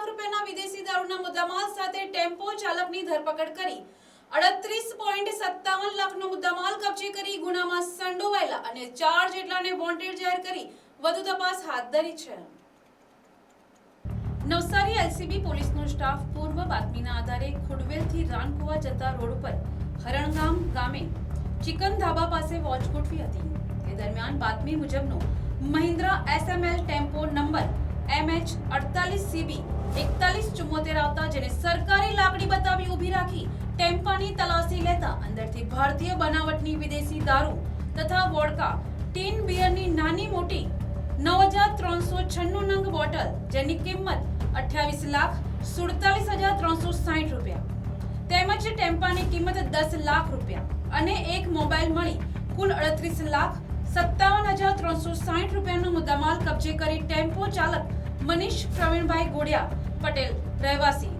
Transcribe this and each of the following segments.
લાખ રૂપિયાના વિદેશી દારૂના મુદ્દામાલ સાથે ટેમ્પો ચાલકની ધરપકડ કરી. અડત્રીસ પોઈન્ટ સત્તાવન લાખનો મુદ્દામાલ કબજે કરી ગુનામાં સંડોવાયેલા અને ચાર જેટલાને વોન્ટેડ જાહેર કરી. વધુ તપાસ હાથ ધરી છે. નવસારી એલસીબી પોલીસનો સ્ટાફ પૂર્વ બાતમીના આધારે ખુડવેલથી રાનકુવા જતા રોડ ઉપર હરણગામ ગામે ચિકન ધાબા પાસે વોચ ગોઠવી હતી. તે દરમિયાન બાતમી મુજબનો Mahindra SML tempo number MH અડતાલીસ સીબી, એકતાલીસ ચુમ્મોતેર આવતા જેને સરકારી લાકડી બતાવી ઊભી રાખી ટેમ્પાની તલાશી લેતા અંદરથી ભારતીય બનાવટની વિદેશી દારૂ તથા વોડકા, ટીન બિયરની નાની મોટી નવ હજાર ત્રણસો છન્નું નંગ બોટલ જેની કિંમત અઠ્યાવીસ લાખ સુડતાલીસ હજાર ત્રણસો સાઠ રૂપિયા. તેમજ ટેમ્પાની કિંમત દસ લાખ રૂપિયા અને એક મોબાઈલ મળી કુલ અડત્રીસ લાખ સત્તાવન હજાર ત્રણસો સાઠ રૂપિયાનો મુદ્દામાલ કબજે કરી ટેમ્પો ચાલક મનીષ, પ્રવીણભાઈ ગોડિયા, પટેલ, રહેવાસી.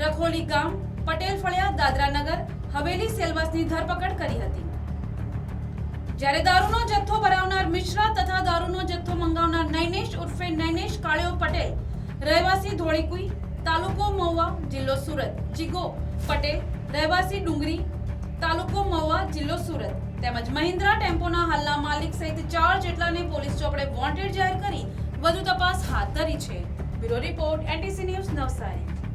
રખોલી ગામ, પટેલ ફળિયા દાદરાનગર હવેલી સેલવાસની ધરપકડ કરી હતી. જ્યારે દારૂનો જથ્થો ભરાવનાર મિશ્રા તથા દારૂનો જથ્થો મંગાવનાર નૈનેશ ઉર્ફે નૈનેશ કાળિયો પટેલ, રહેવાસી ધોળીકુઈ, તાલુકો મહુવા, જિલ્લો સુરત. જીગો, પટેલ, રહેવાસી ડુંગરી, તાલુકો મહુવા, જિલ્લો સુરત. તેમજ મહિન્દ્રા ટેમ્પોના હાલના માલિક સહિત ચાર જેટલાને પોલીસ ચોપડે વોન્ટેડ જાહેર કરી વધુ તપાસ હાથ ધરી છે. Bureau report NTC news Navsari.